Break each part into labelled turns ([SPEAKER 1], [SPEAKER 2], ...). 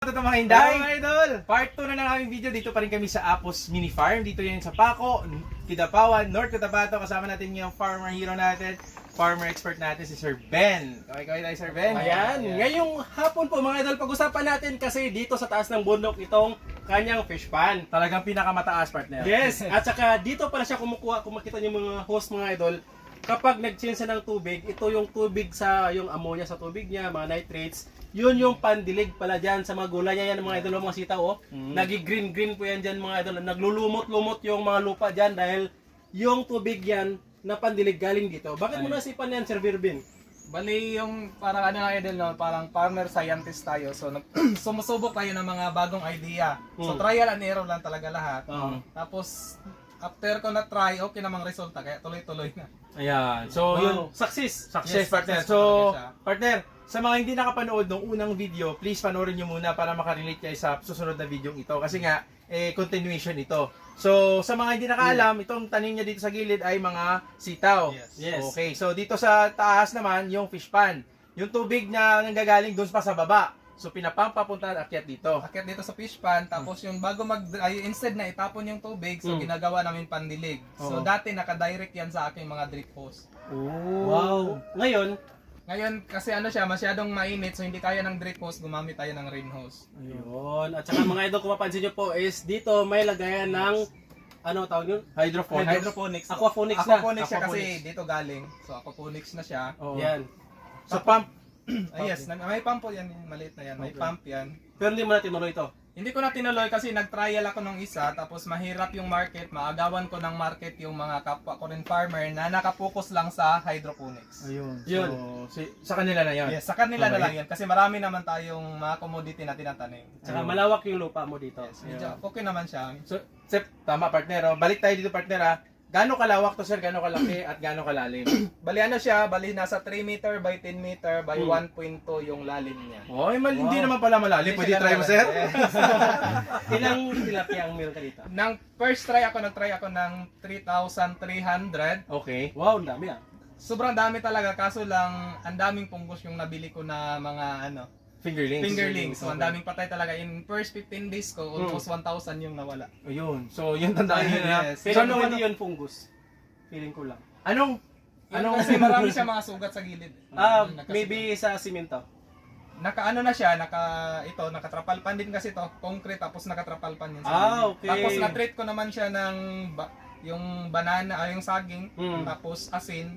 [SPEAKER 1] Ito mga hinday.
[SPEAKER 2] Hello, idol!
[SPEAKER 1] Part 2 na ng aming video. Dito pa rin kami sa Apos Mini Farm. Dito yan sa Paco, Kidapawan, North Cotabato. Kasama natin yung farmer hero natin, farmer expert natin si Sir Ben. Kaway-kaway tayo Sir Ben.
[SPEAKER 2] Ayan, ngayong hapon po mga idol, pag-usapan natin kasi dito sa taas ng bundok itong kanyang fish pan.
[SPEAKER 1] Talagang pinakamataas partner.
[SPEAKER 2] Yes, at saka dito pala siya kumukuha, kung makita niyo mga host mga idol, kapag nag-change ng tubig, ito yung tubig sa, yung ammonia sa tubig niya, mga nitrates, yun yung pandilig pala dyan sa mga gulay niya yan mga idol, mga sitaw oh.
[SPEAKER 1] Mm.
[SPEAKER 2] Nagi-green-green po yan dyan mga idol. Naglulumot-lumot yung mga lupa dyan dahil yung tubig yan na pandilig galing dito. Bakit mo nasipan yan, Sir Virbin?
[SPEAKER 3] Bali yung parang ano nga idol no, parang farmer scientist tayo. So nag sumusubok tayo ng mga bagong idea. So
[SPEAKER 2] Hmm.
[SPEAKER 3] trial and error lang talaga lahat.
[SPEAKER 2] Oo.
[SPEAKER 3] Tapos after ko na try, okay namang resulta kaya tuloy-tuloy na.
[SPEAKER 1] Ayan. So,
[SPEAKER 2] Wow.
[SPEAKER 1] yun.
[SPEAKER 2] Success!
[SPEAKER 1] Success,
[SPEAKER 3] Yes,
[SPEAKER 1] partner.
[SPEAKER 3] success
[SPEAKER 1] So, partner, sa mga hindi nakapanood ng unang video, please panoorin nyo muna para makarelate kayo sa susunod na video ito. Kasi nga, eh, continuation ito. So, sa mga hindi nakaalam, itong tanim niya dito sa gilid ay mga sitaw.
[SPEAKER 3] Yes.
[SPEAKER 2] Yes.
[SPEAKER 1] Okay, so dito sa taas naman, yung fish pan. Yung tubig na nanggagaling doon pa sa baba. So, pinapump papunta at akyat dito.
[SPEAKER 3] Akyat dito sa fish pan, tapos yung bago mag ay, instead na itapon yung tubig, so
[SPEAKER 2] Hmm.
[SPEAKER 3] ginagawa namin pandilig. So dati naka-direct yan sa aking mga drip hose.
[SPEAKER 2] Wow! Ngayon,
[SPEAKER 3] Ngayon kasi ano siya, masyadong mainit so hindi kaya ng drip hose, gumamit tayo ng rain hose.
[SPEAKER 2] Ayun. At saka mga idol, kung mapansin nyo po is dito may lagayan ng ano tawag yun?
[SPEAKER 1] Hydroponics.
[SPEAKER 3] Hydroponics.
[SPEAKER 2] Aquaponics na.
[SPEAKER 3] Aquaponics siya kasi
[SPEAKER 1] Aquaponics.
[SPEAKER 3] dito galing. So aquaponics na siya.
[SPEAKER 1] Oo.
[SPEAKER 2] Yan.
[SPEAKER 1] So, pump.
[SPEAKER 3] Ah, yes, may pump po yan, yan, maliit na yan. May
[SPEAKER 1] Okay.
[SPEAKER 3] pump yan.
[SPEAKER 2] Pero hindi mo na tinuloy ito.
[SPEAKER 3] Hindi ko na tinuloy kasi nag-trial ako nung isa tapos mahirap yung market. Maagawan ko ng market yung mga kapwa ko rin farmer na nakapokus lang sa hydroponics.
[SPEAKER 1] Ayun. So,
[SPEAKER 2] Yun.
[SPEAKER 1] si- sa kanila na yan.
[SPEAKER 3] Yes, sa kanila na
[SPEAKER 1] Okay.
[SPEAKER 3] lang yan kasi marami naman tayong mga commodity na tinatanim.
[SPEAKER 2] Tsaka
[SPEAKER 1] Ayun.
[SPEAKER 2] malawak yung lupa mo dito.
[SPEAKER 3] Yes, medyo okay naman siya.
[SPEAKER 1] So, Sep, tama partner. Oh. Balik tayo dito partner ha. Gaano kalawak to sir? Gaano kalaki at gaano kalalim?
[SPEAKER 3] Bali ano siya, bali nasa 3 meter by 10 meter by
[SPEAKER 2] Hmm.
[SPEAKER 3] 1.2 yung lalim niya.
[SPEAKER 1] Oy, mal-
[SPEAKER 2] Wow.
[SPEAKER 1] hindi naman pala malalim. Pwede try mo sir?
[SPEAKER 3] Yes.
[SPEAKER 2] Ilang tilapia ang meron ka dito?
[SPEAKER 3] Nang first try ako, nag-try ako ng 3,300.
[SPEAKER 1] Okay.
[SPEAKER 2] Wow, ang dami ah.
[SPEAKER 3] Sobrang dami talaga, kaso lang, ang daming punggos yung nabili ko na mga ano,
[SPEAKER 1] Fingerlings.
[SPEAKER 3] fingerlings. So, ang daming patay talaga. In first 15 days ko, almost 1,000 yung nawala.
[SPEAKER 1] Ayun. So, yun tandaan nyo na.
[SPEAKER 3] Yes.
[SPEAKER 2] Pero
[SPEAKER 1] So,
[SPEAKER 2] ano,
[SPEAKER 1] ano,
[SPEAKER 2] hindi yun fungus. Feeling ko lang.
[SPEAKER 1] anong,
[SPEAKER 3] Ano
[SPEAKER 1] anong,
[SPEAKER 3] kasi marami siya mga sugat sa gilid.
[SPEAKER 2] Ah,
[SPEAKER 3] Nakasugat.
[SPEAKER 2] maybe sa simento.
[SPEAKER 3] Naka ano na siya, naka ito, nakatrapalpan din kasi to, concrete tapos nakatrapalpan yun sa
[SPEAKER 2] Ah,
[SPEAKER 3] gilid.
[SPEAKER 2] okay.
[SPEAKER 3] Tapos na-treat ko naman siya ng ba- yung banana, ah, yung saging,
[SPEAKER 2] Mm.
[SPEAKER 3] tapos asin.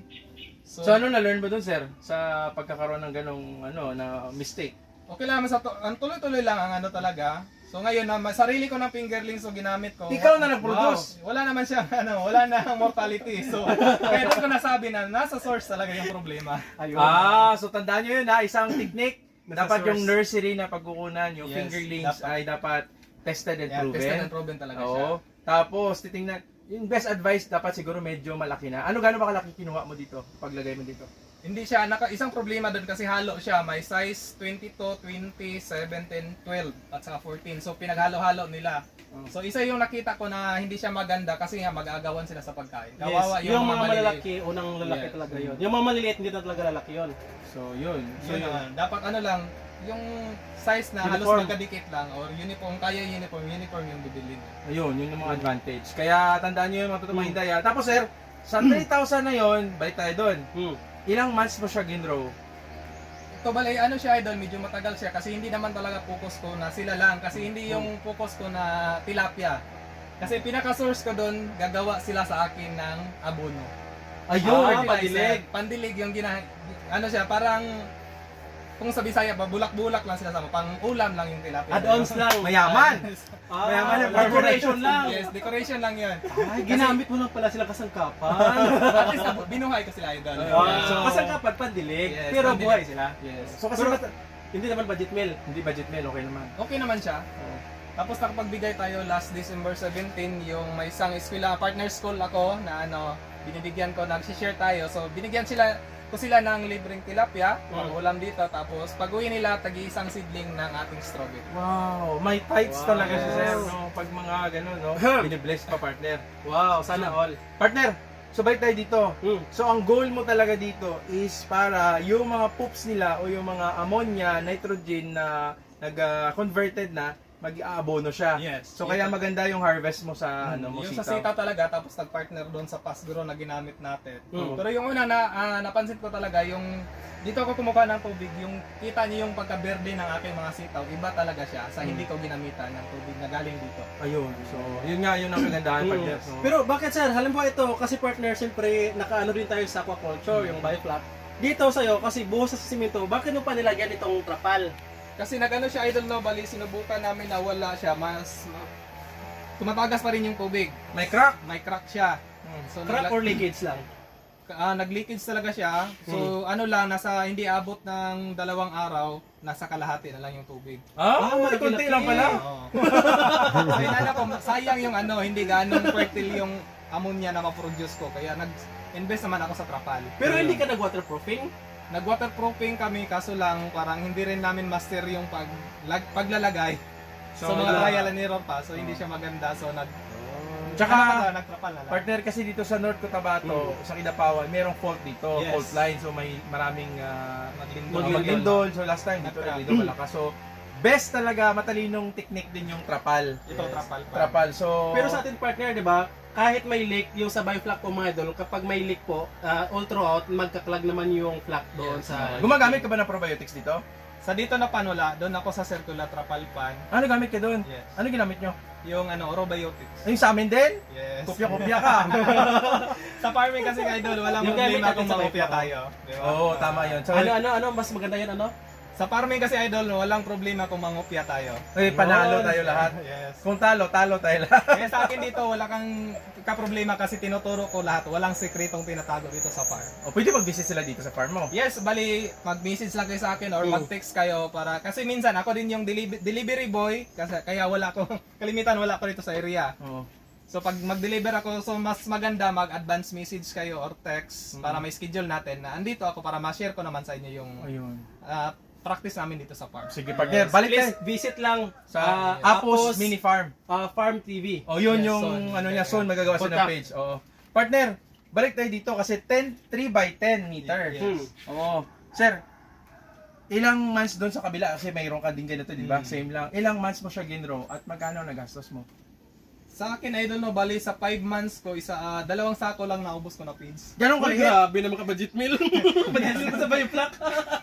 [SPEAKER 3] So,
[SPEAKER 1] so, ano na-learn mo dun sir? Sa pagkakaroon ng ganong, ano, na mistake?
[SPEAKER 3] Okay lang sa to, ang tuloy-tuloy lang ang ano talaga. So ngayon na sarili ko ng fingerlings so ginamit ko.
[SPEAKER 1] Ikaw na nag-produce.
[SPEAKER 3] Wow. Wala naman siya ano, wala na ang mortality. So kaya ko nasabi na nasa source talaga yung problema.
[SPEAKER 2] Ayun.
[SPEAKER 1] Ah, so tandaan nyo yun ha. Isang technique. Dapat
[SPEAKER 3] source.
[SPEAKER 1] yung nursery na pagkukunan, yung
[SPEAKER 3] Yes,
[SPEAKER 1] fingerlings
[SPEAKER 3] dapat.
[SPEAKER 1] ay dapat tested and
[SPEAKER 3] Yeah,
[SPEAKER 1] proven.
[SPEAKER 3] tested and proven talaga siya.
[SPEAKER 1] Oo. Tapos, titingnan, yung best advice dapat siguro medyo malaki na. Ano gaano ba kalaki kinuha mo dito? Paglagay mo dito?
[SPEAKER 3] Hindi siya naka isang problema doon kasi halo siya, may size 22, 20, 17, 12 at saka 14. So pinaghalo-halo nila.
[SPEAKER 1] Oh.
[SPEAKER 3] So isa yung nakita ko na hindi siya maganda kasi nga mag-aagawan sila sa pagkain.
[SPEAKER 2] Yes,
[SPEAKER 3] Kawawa
[SPEAKER 2] yung, mga
[SPEAKER 3] maliliit.
[SPEAKER 2] malalaki, unang lalaki
[SPEAKER 3] Yes.
[SPEAKER 2] talaga yun. Yung mga maliliit, hindi na talaga lalaki yun.
[SPEAKER 1] So, yun. So,
[SPEAKER 3] Yun
[SPEAKER 1] yun.
[SPEAKER 3] naman. Dapat ano lang, yung size na halos
[SPEAKER 2] Uniform.
[SPEAKER 3] magkadikit lang or uniform, kaya uniform, uniform yung bibilin.
[SPEAKER 1] Ayun, yun yung mga advantage. Kaya tandaan nyo yung mga totoong
[SPEAKER 2] Hmm.
[SPEAKER 1] Tapos sir, sa 3,000 na yun, balik tayo doon.
[SPEAKER 2] Hmm.
[SPEAKER 1] Ilang months mo siya ginrow?
[SPEAKER 3] Ito balay, ano siya idol, medyo matagal siya kasi hindi naman talaga focus ko na sila lang kasi hindi yung focus ko na tilapia. Kasi pinaka-source ko doon, gagawa sila sa akin ng abono.
[SPEAKER 1] Ayun,
[SPEAKER 2] Ah, pandilig.
[SPEAKER 3] Pandilig yung gina... Ano siya, parang... Kung sa Bisaya pa, bulak-bulak lang sila sa pang ulam lang yung tilapia.
[SPEAKER 2] Add-ons lang.
[SPEAKER 1] Mayaman.
[SPEAKER 2] Ah,
[SPEAKER 1] Mayaman yung
[SPEAKER 2] decoration lang.
[SPEAKER 3] Yes, decoration lang yun.
[SPEAKER 2] Ay, ginamit mo lang pala sila kasangkapan.
[SPEAKER 3] At least nabu- binuhay ko sila idol.
[SPEAKER 2] Ah,
[SPEAKER 1] So-
[SPEAKER 2] kasangkapan, pandilig.
[SPEAKER 3] Yes,
[SPEAKER 2] pero
[SPEAKER 3] pandilig.
[SPEAKER 2] buhay sila.
[SPEAKER 3] Yes.
[SPEAKER 1] So kasi
[SPEAKER 2] Pero-
[SPEAKER 1] mat-
[SPEAKER 2] Hindi naman budget meal.
[SPEAKER 1] hindi budget meal, okay naman.
[SPEAKER 3] Okay naman siya. Tapos nakapagbigay tayo last December 17, yung may isang eskwela, partner school ako na ano, binibigyan ko, nag-share tayo. So binigyan sila ko sila ng libreng tilapia,
[SPEAKER 2] Mm.
[SPEAKER 3] ulam dito. Tapos pag uwi nila, tagi isang seedling ng ating strawberry.
[SPEAKER 1] Wow, may tights
[SPEAKER 2] Wow.
[SPEAKER 1] talaga siya
[SPEAKER 3] Yes.
[SPEAKER 1] sir, no? Pag mga ganun, no? Binibless pa partner.
[SPEAKER 2] Wow, sana all.
[SPEAKER 1] Partner, so balik tayo dito.
[SPEAKER 2] Hmm.
[SPEAKER 1] So ang goal mo talaga dito is para yung mga poops nila o yung mga ammonia, nitrogen na nag-converted na, mag-aabono siya.
[SPEAKER 2] Yes.
[SPEAKER 1] So kaya maganda yung harvest mo sa ano mo
[SPEAKER 3] yung sa
[SPEAKER 1] sitaw.
[SPEAKER 3] sitaw talaga, tapos nag-partner doon sa pasgro na ginamit natin.
[SPEAKER 2] Mm.
[SPEAKER 3] Pero yung una na ah, napansin ko talaga, yung dito ako kumukuha ng tubig, yung kita niyo yung pagka-verde ng aking mga sitaw, iba talaga siya sa hindi ko ginamitan ng tubig na galing dito.
[SPEAKER 1] Ayun. So, yun nga yun ang kagandahan
[SPEAKER 2] Mm.
[SPEAKER 1] partner. So,
[SPEAKER 2] Pero bakit sir? Halimbawa ito, kasi partner, siyempre, nakaano rin tayo sa aquaculture, yung bioflap. Dito sa'yo, kasi buhos sa simento, bakit mo pa nilagyan itong trapal?
[SPEAKER 3] Kasi nagano siya idol no, bali sinubukan namin na wala siya, mas ma- tumatagas pa rin yung tubig.
[SPEAKER 1] may crack.
[SPEAKER 3] May crack siya.
[SPEAKER 1] Mm.
[SPEAKER 3] So
[SPEAKER 2] Crack or leakage lang?
[SPEAKER 3] ah, nag-leakage talaga siya. So ano lang, nasa hindi abot ng dalawang araw, nasa kalahati na lang yung tubig.
[SPEAKER 1] Ah,
[SPEAKER 2] Ah,
[SPEAKER 1] may konti lang pala.
[SPEAKER 3] Oo. so inala ko, sayang yung ano, hindi ganong fertile yung ammonia na ma-produce ko. Kaya nag-invest naman ako sa trapal.
[SPEAKER 2] Pero hindi ka nag-waterproofing?
[SPEAKER 3] Nag-waterproofing kami, kaso lang parang hindi rin namin master yung pag, lag, paglalagay. So,
[SPEAKER 1] So,
[SPEAKER 3] mga
[SPEAKER 1] wala.
[SPEAKER 3] trial and error pa, so hindi siya maganda. So nag
[SPEAKER 1] Tsaka,
[SPEAKER 3] ano, nagtrapal na lang.
[SPEAKER 1] partner kasi dito sa North Cotabato, sa Kidapawan, merong fault dito,
[SPEAKER 2] Yes.
[SPEAKER 1] fault line. So may maraming uh,
[SPEAKER 3] Maglindol.
[SPEAKER 1] mga maglindol. So last time dito
[SPEAKER 3] Nagtrap.
[SPEAKER 1] naglindol malakas. So best talaga matalinong technique din yung trapal.
[SPEAKER 3] Ito, trapal pa.
[SPEAKER 1] Trapal. So
[SPEAKER 2] Pero sa atin partner, di ba, kahit may leak, yung sa bioflak po mga idol, kapag may leak po, uh, all throughout, magkaklag naman yung flak doon
[SPEAKER 3] Yes.
[SPEAKER 2] sa...
[SPEAKER 1] gumagamit ka ba ng probiotics dito?
[SPEAKER 3] Sa dito na pan wala, doon ako sa circular trapal pan.
[SPEAKER 1] Ano gamit ka doon?
[SPEAKER 3] Yes.
[SPEAKER 1] Ano ginamit nyo?
[SPEAKER 3] Yung ano, orobiotics.
[SPEAKER 1] Yung sa amin din?
[SPEAKER 3] Yes.
[SPEAKER 1] Kopya-kopya ka.
[SPEAKER 3] sa farming kasi idol, walang
[SPEAKER 2] Yung
[SPEAKER 3] problema kung makopya
[SPEAKER 2] Kopya.
[SPEAKER 3] tayo. Di ba?
[SPEAKER 1] Oo,
[SPEAKER 3] Ah,
[SPEAKER 1] tama yun. So,
[SPEAKER 2] ano, ano, ano, mas maganda yan, ano?
[SPEAKER 3] Sa farming kasi idol, walang problema kung mangopya tayo.
[SPEAKER 1] eh, panalo tayo lahat.
[SPEAKER 3] Yes.
[SPEAKER 1] Kung talo, talo tayo lahat.
[SPEAKER 3] Kaya sa akin dito, wala kang kaproblema kasi tinuturo ko lahat. Walang sekretong tinatago dito sa farm.
[SPEAKER 1] O, pwede mag-visit sila dito sa farm mo.
[SPEAKER 3] Yes, bali, mag-message lang kayo sa akin or
[SPEAKER 2] Mm.
[SPEAKER 3] mag-text kayo para, kasi minsan ako din yung deli- delivery boy, kasi, kaya wala ko, kalimitan wala ko dito sa area.
[SPEAKER 1] Oo.
[SPEAKER 3] So pag mag-deliver ako, so mas maganda mag-advance message kayo or text
[SPEAKER 1] Mm.
[SPEAKER 3] para may schedule natin na andito ako para ma-share ko naman sa inyo yung
[SPEAKER 1] Ayun.
[SPEAKER 3] ah, practice namin dito sa farm.
[SPEAKER 1] Sige, partner. Balik
[SPEAKER 2] Please,
[SPEAKER 1] tayo
[SPEAKER 2] visit lang
[SPEAKER 1] sa
[SPEAKER 2] ah,
[SPEAKER 1] Apos Mini Farm.
[SPEAKER 2] ah, Farm TV.
[SPEAKER 1] O, yun
[SPEAKER 3] Yes,
[SPEAKER 1] yung
[SPEAKER 3] soon.
[SPEAKER 1] ano niya, soon magagawa siya ng
[SPEAKER 2] Contact.
[SPEAKER 1] page. Oo. Partner, balik tayo dito kasi 10, 3 by 10 meter.
[SPEAKER 3] Yes.
[SPEAKER 2] Hmm.
[SPEAKER 1] Oo. Sir, ilang months doon sa kabila kasi mayroon ka din ganito, di ba?
[SPEAKER 3] Hmm.
[SPEAKER 1] Same lang. Ilang months mo siya ginro at magkano nagastos mo?
[SPEAKER 3] Sa akin, I don't know, bali sa 5 months ko, isa, ah, dalawang sako lang naubos ko na feeds.
[SPEAKER 1] Ganun
[SPEAKER 2] Ay,
[SPEAKER 1] kaliit.
[SPEAKER 2] grabe naman ka budget meal. budget meal sa bioflak.
[SPEAKER 1] Kasi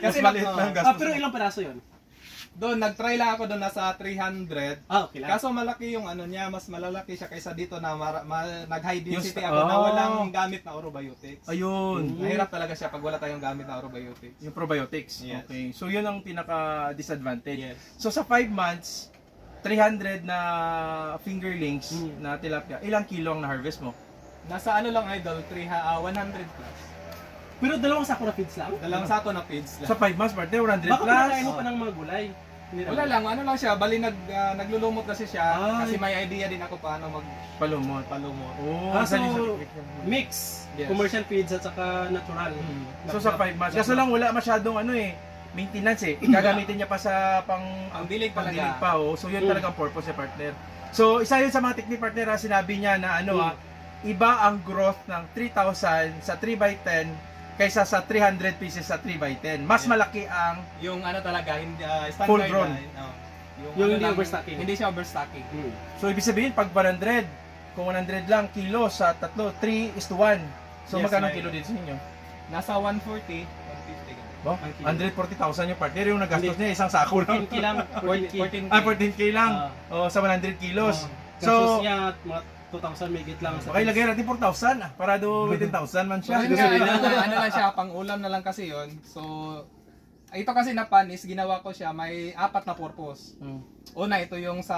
[SPEAKER 3] Kasi
[SPEAKER 1] maliit lang
[SPEAKER 3] ah,
[SPEAKER 1] gastos.
[SPEAKER 2] ah, pero ilang peraso yun?
[SPEAKER 3] Doon, nag-try lang ako doon nasa 300.
[SPEAKER 2] Ah, okay lang.
[SPEAKER 3] Kaso malaki yung ano niya, mas malalaki siya kaysa dito na mara, ma- nag-high density
[SPEAKER 1] Yung-
[SPEAKER 3] ako na
[SPEAKER 1] Oh.
[SPEAKER 3] walang gamit na orobiotics.
[SPEAKER 1] Ayun.
[SPEAKER 2] Mm.
[SPEAKER 3] Mahirap talaga siya pag wala tayong gamit na orobiotics.
[SPEAKER 1] Yung probiotics.
[SPEAKER 3] Yes.
[SPEAKER 1] Okay. So, yun ang pinaka-disadvantage.
[SPEAKER 3] Yes.
[SPEAKER 1] So, sa 5 months, 300 na fingerlings
[SPEAKER 2] Mm.
[SPEAKER 1] na tilapia, ilang kilo ang na-harvest mo?
[SPEAKER 3] Nasa ano lang idol, 3 ah, 100 plus.
[SPEAKER 2] Pero dalawang sako na feeds lang?
[SPEAKER 3] Dalawang sako na feeds lang.
[SPEAKER 1] Sa 5 months, partner, 100
[SPEAKER 2] Baka
[SPEAKER 1] plus.
[SPEAKER 2] pinakain mo pa ng mga gulay.
[SPEAKER 3] Wala lang, ano lang siya, bali nag, ah, naglulumot kasi siya
[SPEAKER 2] Ay.
[SPEAKER 3] kasi may idea din ako paano
[SPEAKER 1] Palumot.
[SPEAKER 3] magpalumot.
[SPEAKER 1] Oh,
[SPEAKER 2] Ah, so, Mix.
[SPEAKER 3] Yes.
[SPEAKER 2] Commercial feeds at saka natural.
[SPEAKER 1] So sa 5 months. Kaso lang wala masyadong ano eh, maintenance eh. Gagamitin niya pa sa pang
[SPEAKER 3] Ang dilig talaga.
[SPEAKER 1] pangdilig pa oh. So yun
[SPEAKER 2] Mm.
[SPEAKER 1] talaga ang purpose ni partner. So isa yun sa mga technique partner na sinabi niya na ano
[SPEAKER 2] Mm.
[SPEAKER 1] ah, iba ang growth ng 3,000 sa 3x10 kaysa sa 300 pieces sa 3x10. Mas
[SPEAKER 3] Yeah.
[SPEAKER 1] malaki ang
[SPEAKER 3] Yung ano talaga, hindi, ah, standard
[SPEAKER 1] Full grown.
[SPEAKER 3] line, oh.
[SPEAKER 2] Yung
[SPEAKER 3] ano
[SPEAKER 2] hindi
[SPEAKER 3] lang,
[SPEAKER 2] overstocking.
[SPEAKER 3] Hindi siya overstocking.
[SPEAKER 2] Hmm.
[SPEAKER 1] So ibig sabihin pag 100, kung 100 lang kilo sa tatlo, 3 is to 1. So
[SPEAKER 3] Yes,
[SPEAKER 1] magkano kilo dito sa inyo?
[SPEAKER 3] Nasa 140, 150. ganun.
[SPEAKER 1] Oh,
[SPEAKER 2] Ang kilo.
[SPEAKER 1] 140,000 yung partner yung nagastos niya isang sako lang.
[SPEAKER 2] 14 lang. 14
[SPEAKER 3] 14K.
[SPEAKER 1] Ah, 14k lang.
[SPEAKER 2] Ah.
[SPEAKER 1] oh, sa 100 kilos.
[SPEAKER 2] So,
[SPEAKER 1] So,
[SPEAKER 2] niya, mga 2,000 may git lang. sa
[SPEAKER 1] okay, lagay natin 4,000. ah, Para do within 1,000 man
[SPEAKER 3] So,
[SPEAKER 1] siya.
[SPEAKER 3] yun nga, ano, ano lang siya, pang ulam na lang kasi yon So, ito kasi na pan is ginawa ko siya, may apat na purpose.
[SPEAKER 1] Mm.
[SPEAKER 3] Una, ito yung sa,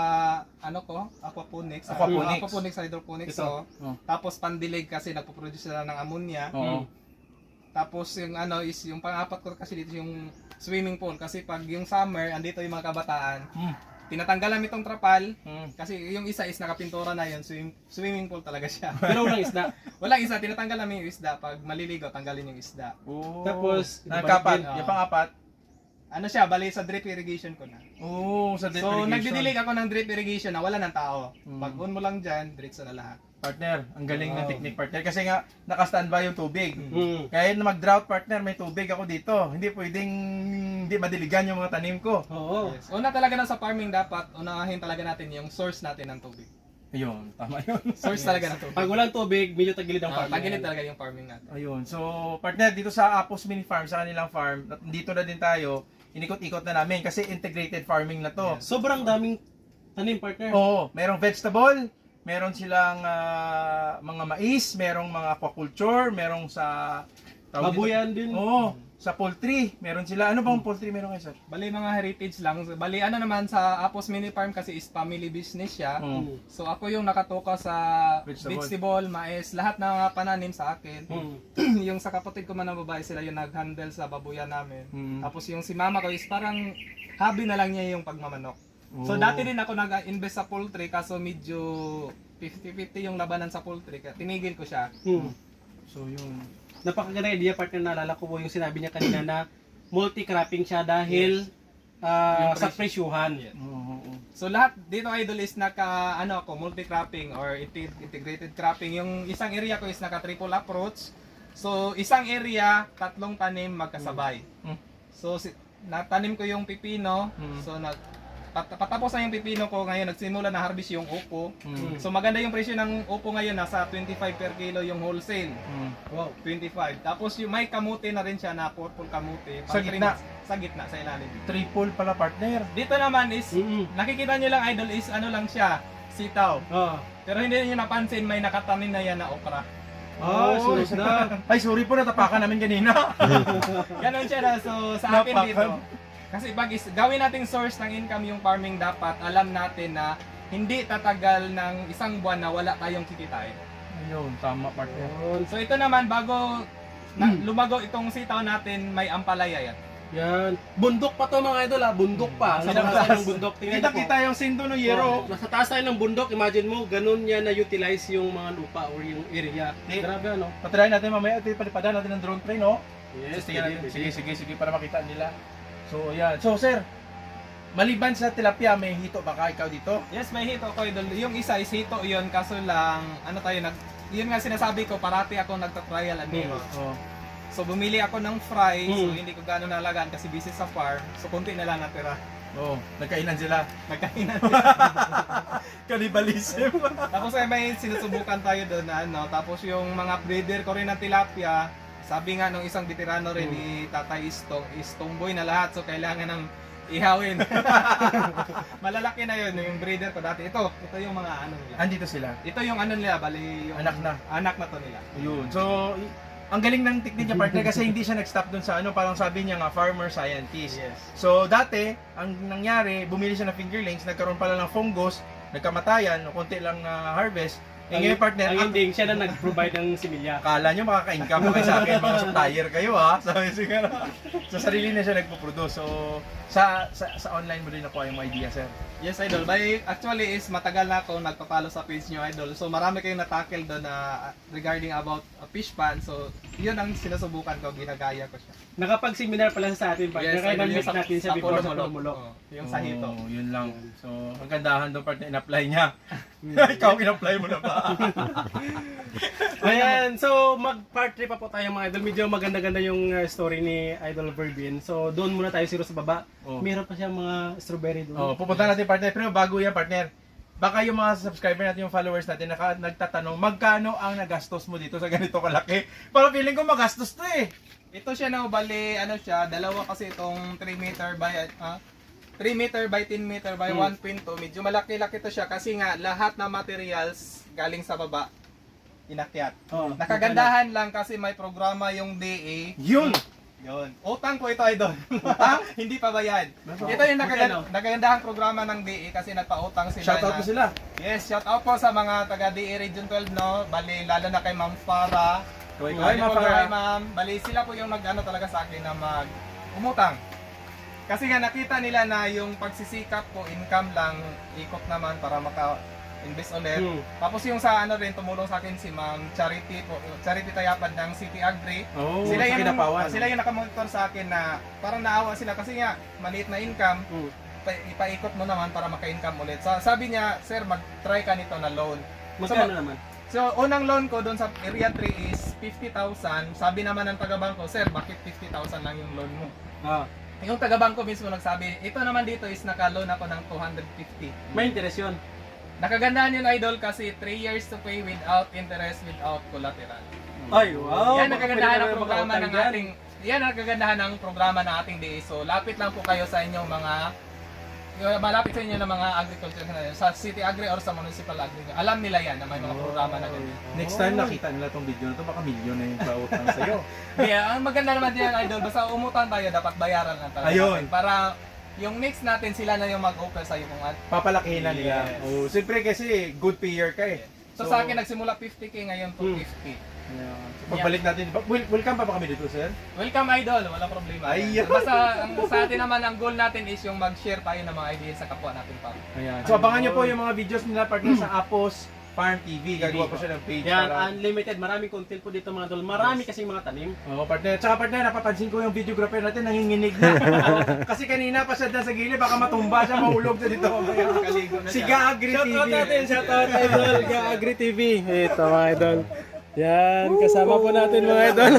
[SPEAKER 3] ano ko, aquaponics.
[SPEAKER 1] Aquaponics.
[SPEAKER 3] aquaponics, hydroponics.
[SPEAKER 2] Ito.
[SPEAKER 3] So,
[SPEAKER 1] Oh.
[SPEAKER 3] tapos pandilig kasi nagpo-produce sila ng ammonia.
[SPEAKER 1] Oo.
[SPEAKER 3] Tapos yung ano is, yung pang-apat ko kasi dito yung swimming pool. Kasi pag yung summer, andito yung mga kabataan,
[SPEAKER 1] Mm.
[SPEAKER 3] Tinatanggal namin itong trapal.
[SPEAKER 1] Mm.
[SPEAKER 3] Kasi yung isa is nakapintura na yun, swim, swimming pool talaga siya.
[SPEAKER 2] Pero walang isda.
[SPEAKER 3] Walang isa, tinatanggal namin yung isda. Pag maliligo, tanggalin yung isda.
[SPEAKER 1] Oh.
[SPEAKER 2] Tapos,
[SPEAKER 1] nagkapat. Yung pang-apat.
[SPEAKER 3] Ano siya, bali sa drip irrigation ko na.
[SPEAKER 1] Oh, sa drip
[SPEAKER 3] so,
[SPEAKER 1] irrigation.
[SPEAKER 3] nagdidilig ako ng drip irrigation na wala ng tao.
[SPEAKER 1] Mm.
[SPEAKER 3] Pag on mo lang dyan, diretso na lahat.
[SPEAKER 1] Partner, ang galing ng
[SPEAKER 3] Wow.
[SPEAKER 1] technique partner. Kasi nga, naka-standby yung tubig.
[SPEAKER 2] Mm.
[SPEAKER 1] Kaya na mag-drought partner, may tubig ako dito. Hindi pwedeng hindi madiligan yung mga tanim ko.
[SPEAKER 2] Oo.
[SPEAKER 3] Yes. Una talaga na sa farming dapat, unahin talaga natin yung source natin ng tubig.
[SPEAKER 1] Ayun, tama yun.
[SPEAKER 3] Source talaga ng tubig.
[SPEAKER 2] Pag walang tubig, medyo tagilid ang
[SPEAKER 3] Ah,
[SPEAKER 2] farm.
[SPEAKER 3] tagilid talaga yung farming natin.
[SPEAKER 1] Ayun. So, partner, dito sa Apos Mini Farm, sa kanilang farm, at dito na din tayo, inikot-ikot na namin kasi integrated farming na to.
[SPEAKER 2] Sobrang daming tanim partner.
[SPEAKER 1] Oo, merong vegetable, meron silang ah, mga mais, merong mga aquaculture, merong sa
[SPEAKER 2] Babuyan din.
[SPEAKER 1] Oo, sa poultry, meron sila. Ano bang poultry meron kayo, sir?
[SPEAKER 3] Bali mga heritage lang. Bali ano naman sa Apos Mini Farm kasi is family business siya.
[SPEAKER 1] Oo.
[SPEAKER 3] So ako yung nakatoka sa
[SPEAKER 1] Vegetable.
[SPEAKER 3] vegetable, mais, lahat mga pananim sa akin.
[SPEAKER 2] Mm.
[SPEAKER 3] yung sa kapatid ko man na babae, sila yung nag-handle sa babuyan namin.
[SPEAKER 1] Mm.
[SPEAKER 3] Tapos yung si mama ko is parang hobby na lang niya yung pagmamanok. So
[SPEAKER 1] Oo.
[SPEAKER 3] dati din ako nag-invest sa poultry kaso medyo 50-50 yung labanan sa poultry. Kaya tinigil ko siya.
[SPEAKER 2] Mm.
[SPEAKER 1] So, yun.
[SPEAKER 2] Napakaganda idea partner naalala ko po yung sinabi niya kanina na multi-cropping siya dahil ah,
[SPEAKER 3] Yung
[SPEAKER 2] sa
[SPEAKER 3] presyo.
[SPEAKER 2] presyuhan.
[SPEAKER 1] Oo.
[SPEAKER 3] So lahat dito idol is naka ano ako multi-cropping or inte- integrated cropping. Yung isang area ko is naka triple approach. So isang area, tatlong tanim magkasabay.
[SPEAKER 1] Mm.
[SPEAKER 3] So si, natanim ko yung pipino.
[SPEAKER 1] Mm.
[SPEAKER 3] So nag pat, patapos na yung pipino ko ngayon nagsimula na harvest yung upo.
[SPEAKER 1] Mm.
[SPEAKER 3] So maganda yung presyo ng upo ngayon nasa 25 per kilo yung wholesale.
[SPEAKER 1] Mm.
[SPEAKER 2] Wow.
[SPEAKER 3] 25. Tapos yung may kamuti na rin siya na purple kamuti.
[SPEAKER 1] Sa gitna?
[SPEAKER 3] Sa gitna, sa ilalim.
[SPEAKER 1] Triple pala, partner.
[SPEAKER 3] Dito naman is
[SPEAKER 2] Mm.
[SPEAKER 3] Nakikita nyo lang idol is ano lang siya, sitaw.
[SPEAKER 2] Oh.
[SPEAKER 3] Pero hindi nyo napansin may nakatanim na yan na okra.
[SPEAKER 2] Ah,
[SPEAKER 1] Oh,
[SPEAKER 2] sunod na.
[SPEAKER 1] Ay, sorry po, natapakan namin kanina.
[SPEAKER 3] Ganon siya na. So sa akin
[SPEAKER 1] Napakan.
[SPEAKER 3] dito, kasi pag is, gawin nating source ng income yung farming dapat, alam natin na hindi tatagal ng isang buwan na wala tayong kikitain.
[SPEAKER 1] Ayun, tama, partner.
[SPEAKER 2] Yun.
[SPEAKER 3] So ito naman, bago na, lumago itong sitaw natin, may ampalaya yan.
[SPEAKER 2] Yan. Bundok pa to mga idol ah. Bundok pa. Sa
[SPEAKER 1] Sa
[SPEAKER 2] taas
[SPEAKER 1] taas.
[SPEAKER 2] tayo ng bundok. Tingnan niyo po.
[SPEAKER 1] Kita-kita yung sindo ng yero.
[SPEAKER 2] Oh, nasa taas tayo ng bundok, imagine mo, ganun niya na-utilize yung mga lupa or yung area.
[SPEAKER 1] Eh,
[SPEAKER 2] Grabe ano?
[SPEAKER 1] Patry natin mamaya, ito palipadan natin ng drone train, no?
[SPEAKER 2] Yes, pwede.
[SPEAKER 1] Sige, sige, sige, para makita nila. So, yan. So, sir, maliban sa tilapia, may hito ba ka ikaw dito?
[SPEAKER 3] Yes, may hito ko idol. Yung isa is hito yun, kaso lang, ano tayo, nag, yun nga sinasabi ko, parati ako nagta-trial and error.
[SPEAKER 1] Oh.
[SPEAKER 3] So bumili ako ng fry, so
[SPEAKER 2] Hmm.
[SPEAKER 3] hindi ko gano'n nalagaan kasi busy sa farm. So konti na lang natira.
[SPEAKER 1] Oh, nagkainan sila.
[SPEAKER 3] Nagkainan.
[SPEAKER 1] Cannibalism.
[SPEAKER 3] Tapos ay may sinusubukan tayo doon na ano. Tapos yung mga breeder ko rin ng tilapia, sabi nga nung isang veterano rin ni Tatay Istong, is tomboy na lahat. So kailangan ng ihawin. Malalaki na yun yung breeder ko dati. Ito, ito yung mga ano nila.
[SPEAKER 1] Andito sila.
[SPEAKER 3] Ito yung ano nila, bali yung
[SPEAKER 1] Anak na.
[SPEAKER 3] anak na to nila.
[SPEAKER 1] Ayun. So, i- ang galing ng technique niya partner kasi hindi siya nag-stop dun sa ano, parang sabi niya nga, farmer scientist.
[SPEAKER 3] Yes.
[SPEAKER 1] So, dati, ang nangyari, bumili siya ng fingerlings, nagkaroon pala ng fungus, nagkamatayan, o konti lang na harvest. Eh ngayon partner,
[SPEAKER 2] Ang
[SPEAKER 1] ang,
[SPEAKER 2] ending, siya na nag-provide ng similya.
[SPEAKER 1] akala nyo makaka-income kayo sa akin, mga supplier kayo ha. Sabi siguro, sa sarili na siya nagpo-produce. So, sa, sa, sa online mo din nakuha yung idea, sir.
[SPEAKER 3] Yes, idol. By, actually is matagal na ako nagpapalo sa page nyo, idol. So marami kayong natackle doon na uh, regarding about a fish pan. So yun ang sinusubukan ko, ginagaya ko siya.
[SPEAKER 2] Nakapag-seminar pala sa atin. Kaya
[SPEAKER 3] idol,
[SPEAKER 2] na-miss
[SPEAKER 3] yung
[SPEAKER 2] natin siya before sa
[SPEAKER 3] Pulumulok. Oo, yung sa hito.
[SPEAKER 1] Oh, yun lang. So, ang gandahan doon partner, in-apply niya. Ikaw, in-apply mo na ba?
[SPEAKER 2] Ayan, so mag-part 3 pa po tayo mga idol. Medyo maganda-ganda yung uh, story ni Idol Verbin. So doon muna tayo siguro sa baba.
[SPEAKER 1] Oh.
[SPEAKER 2] Meron pa siyang mga strawberry doon.
[SPEAKER 1] Oh, pupunta natin partner. Pero bago yan partner, baka yung mga subscriber natin, yung followers natin, naka, nagtatanong, magkano ang nagastos mo dito sa ganito kalaki? Para feeling ko magastos to eh.
[SPEAKER 3] Ito siya na bali, ano siya, dalawa kasi itong 3 meter by, ah, 3 meter by 10 meter by
[SPEAKER 2] Hmm.
[SPEAKER 3] 1.2. Medyo malaki-laki to siya kasi nga lahat ng materials galing sa baba inakyat.
[SPEAKER 2] Oh,
[SPEAKER 3] Nakagandahan lang kasi may programa yung DA.
[SPEAKER 1] Yun!
[SPEAKER 3] Yun. Utang ko ito, idol. Utang? Hindi pa bayad. Ito yung nakaganda,
[SPEAKER 2] Magkano?
[SPEAKER 3] nakagandahang programa ng DA kasi nagpautang sila.
[SPEAKER 1] Shoutout
[SPEAKER 3] na-
[SPEAKER 1] mo sila.
[SPEAKER 3] Yes, shout out po sa mga taga DA Region 12, no? Bali, lalo na kay Ma'am Farah.
[SPEAKER 1] Kaway kaway
[SPEAKER 3] po
[SPEAKER 1] mga
[SPEAKER 3] kay Ma'am. Bali, sila po yung nag-ano talaga sa akin na mag umutang. Kasi nga nakita nila na yung pagsisikap ko, income lang, ikot naman para maka-invest ulit.
[SPEAKER 2] Hmm.
[SPEAKER 3] Tapos yung sa ano rin, tumulong sa akin si Ma'am Charity po, Charity Tayapad ng City Agri.
[SPEAKER 1] Oh,
[SPEAKER 3] sila yung
[SPEAKER 1] kinapawan.
[SPEAKER 3] sila yung nakamonitor sa akin na parang naawa sila kasi nga maliit na income,
[SPEAKER 2] Hmm.
[SPEAKER 3] pa- ipaikot mo naman para maka-income ulit. Sa, sabi niya, sir, mag-try ka nito na loan.
[SPEAKER 2] Magkano
[SPEAKER 3] So,
[SPEAKER 2] naman?
[SPEAKER 3] So, unang loan ko doon sa Area 3 is 50,000. Sabi naman ng taga-bangko, Sir, bakit 50,000 lang yung loan mo?
[SPEAKER 2] Ah,
[SPEAKER 3] Yung taga-bangko mismo nagsabi, ito naman dito is naka-loan ako ng 250.
[SPEAKER 2] may interest yun.
[SPEAKER 3] Nakagandahan yun, Idol, kasi 3 years to pay without interest, without collateral.
[SPEAKER 2] Ay, wow.
[SPEAKER 3] yan ang kagandahan ng
[SPEAKER 2] Pwede naman
[SPEAKER 3] programa ng ating yan ang kagandahan ng programa ng ating DA. So, lapit lang po kayo sa inyong mga malapit sa inyo ng mga agriculture na sa city agri or sa municipal agri. Alam nila yan na may mga programa na ganyan.
[SPEAKER 1] Next time nakita nila tong video na to, baka milyon na yung pautang sa'yo.
[SPEAKER 3] Kaya ang maganda naman diyan idol, basta umutang tayo dapat bayaran lang talaga.
[SPEAKER 1] Ayun.
[SPEAKER 3] Para yung next natin sila na yung mag-offer sa iyo kung at.
[SPEAKER 1] Papalakihin na nila.
[SPEAKER 3] Yes.
[SPEAKER 1] Oh, siyempre kasi good payer ka eh.
[SPEAKER 3] So, sa akin nagsimula 50k ngayon
[SPEAKER 2] Hmm.
[SPEAKER 3] 250.
[SPEAKER 1] Ayan. So, pagbalik natin, ba- wel- welcome pa ba kami dito, sir?
[SPEAKER 3] Welcome idol, wala problema.
[SPEAKER 1] Ayun.
[SPEAKER 3] Basta ang sa atin naman ang goal natin is yung mag-share tayo ng mga ideas sa kapwa natin pa.
[SPEAKER 1] Ayan. So, abangan nyo po yung mga videos nila partner sa Apos Farm TV. Gagawa po siya ng page
[SPEAKER 2] Yan,
[SPEAKER 1] para...
[SPEAKER 2] unlimited. Maraming content po dito mga idol. Marami kasing mga tanim.
[SPEAKER 1] Oo, partner. Tsaka partner, napapansin ko yung videographer natin nanginginig na. Kasi kanina pa siya dyan sa gilid, baka matumba siya, mahulog na dito.
[SPEAKER 2] Si. Gaagri TV.
[SPEAKER 1] out natin,
[SPEAKER 2] shout out idol. Gaagri TV. Ito mga idol. Yan, kasama po natin mga idol.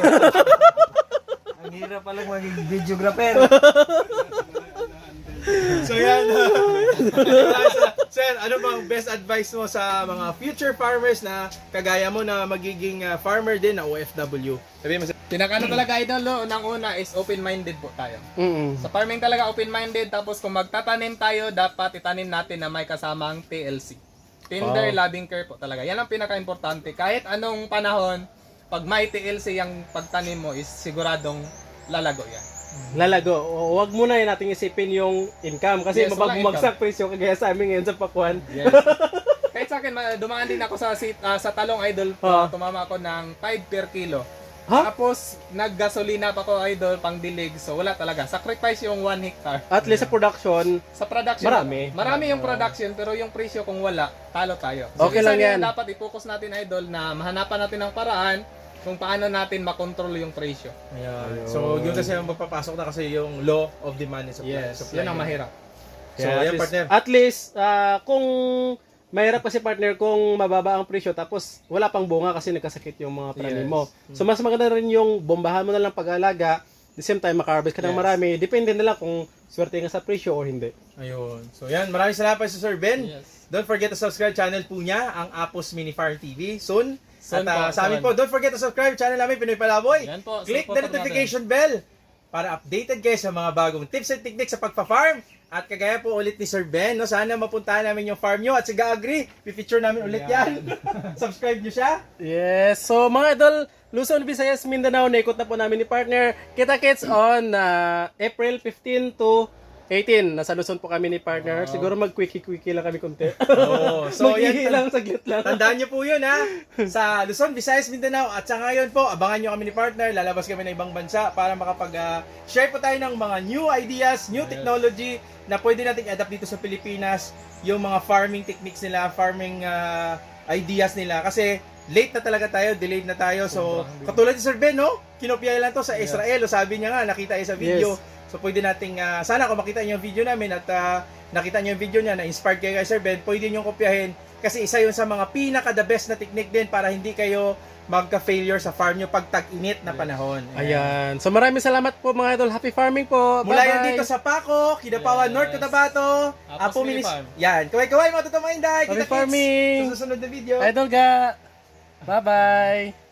[SPEAKER 4] Ang hirap palang maging videographer.
[SPEAKER 1] So yan. Sir, ano bang best advice mo sa mga future farmers na kagaya mo na magiging uh, farmer din na OFW? Sabi mo, sir.
[SPEAKER 3] Pinakano talaga idol, no? unang una is open-minded po tayo.
[SPEAKER 2] Mm.
[SPEAKER 3] Sa farming talaga open-minded tapos kung magtatanim tayo, dapat itanim natin na may kasamang TLC. Tender loving care po talaga. Yan ang pinaka-importante. Kahit anong panahon, pag may TLC yung pagtanim mo is siguradong lalago yan.
[SPEAKER 2] Lalago. O, Huwag muna yun natin isipin yung income kasi
[SPEAKER 3] Yes, walang
[SPEAKER 2] bumagsak presyo kagaya sa amin ngayon sa Pakuan.
[SPEAKER 3] Yes. Kahit sa akin, ma- dumaan din ako sa sit, ah, sa talong idol,
[SPEAKER 2] Ah.
[SPEAKER 3] tumama ako ng 5 per kilo.
[SPEAKER 2] Ha?
[SPEAKER 3] Tapos naggasolina pa ko idol pang dilig. So wala talaga. Sacrifice yung 1 hectare.
[SPEAKER 2] At least sa production,
[SPEAKER 3] Sa production,
[SPEAKER 2] Marami.
[SPEAKER 3] Marami yung production pero yung presyo kung wala, talo tayo.
[SPEAKER 2] Okay
[SPEAKER 3] isa
[SPEAKER 2] lang yan.
[SPEAKER 3] dapat i-focus natin idol na mahanapan natin ng paraan kung paano natin makontrol yung presyo.
[SPEAKER 1] Ayan. So, yun kasi ang magpapasok na kasi yung law of demand and supply.
[SPEAKER 3] Yes,
[SPEAKER 1] supply
[SPEAKER 3] yun ang mahirap.
[SPEAKER 1] So,
[SPEAKER 2] Yeah, at
[SPEAKER 1] yan
[SPEAKER 2] least,
[SPEAKER 1] partner.
[SPEAKER 2] At least, ah, kung mahirap kasi partner kung mababa ang presyo tapos wala pang bunga kasi nagkasakit yung mga tanim
[SPEAKER 3] Yes.
[SPEAKER 2] mo. So mas maganda rin yung bombahan mo na lang pag-alaga, the same time maka-harvest ka ng
[SPEAKER 3] Yes.
[SPEAKER 2] marami. Depende na lang kung swerte nga sa presyo o hindi.
[SPEAKER 1] Ayun. So, yan. Maraming salamat sa Sir Ben.
[SPEAKER 3] Yes.
[SPEAKER 1] Don't forget to subscribe channel po niya, ang Apos Mini Farm TV. Soon. At
[SPEAKER 3] po,
[SPEAKER 1] sa amin po, don't forget to subscribe channel namin, Pinoy Palaboy.
[SPEAKER 3] Yan po,
[SPEAKER 1] Click the notification bell para updated kayo sa mga bagong tips and techniques sa pagpa-farm. At kagaya po ulit ni Sir Ben, no? sana mapuntahan namin yung farm nyo at si Agree, pipicture namin ulit yan. Subscribe nyo siya.
[SPEAKER 2] Yes. So mga idol, Luzon, Visayas, Mindanao, naikot na po namin ni partner. Kita-kits on ah, April 15 to 18. Nasa Luzon po kami ni partner. Siguro mag-quickie-quickie lang kami konti.
[SPEAKER 1] Oo. So, yan,
[SPEAKER 2] Mag-ihi lang, saglit lang.
[SPEAKER 1] Tandaan nyo po yun ha. Sa Luzon, Visayas, Mindanao. At sa ngayon po, abangan nyo kami ni partner. Lalabas kami ng ibang bansa para makapag-share po tayo ng mga new ideas, new technology na pwede natin adapt dito sa Pilipinas. Yung mga farming techniques nila, farming ah, ideas nila. Kasi late na talaga tayo, delayed na tayo. So, katulad ni Sir Ben, no? Kinopia lang to sa Israel. O sabi niya nga, nakita niya sa video. So, pwede nating, ah, sana kung makita niyo yung video namin at ah, nakita niyo yung video niya na inspired kayo kay Sir Ben, pwede niyo kopyahin kasi isa yun sa mga pinaka the best na technique din para hindi kayo magka-failure sa farm nyo pag tag-init na panahon.
[SPEAKER 2] Ayan. So maraming salamat po mga idol. Happy farming po.
[SPEAKER 1] Mula yan dito sa Paco, Kidapawan
[SPEAKER 3] Yes.
[SPEAKER 1] North Cotabato, Apo
[SPEAKER 3] Mini
[SPEAKER 1] Minis. Yan, kaway-kaway mga totoong inday.
[SPEAKER 2] Happy
[SPEAKER 1] Kita-kits
[SPEAKER 2] farming.
[SPEAKER 1] Sa susunod na video.
[SPEAKER 2] Idol ga. Bye-bye.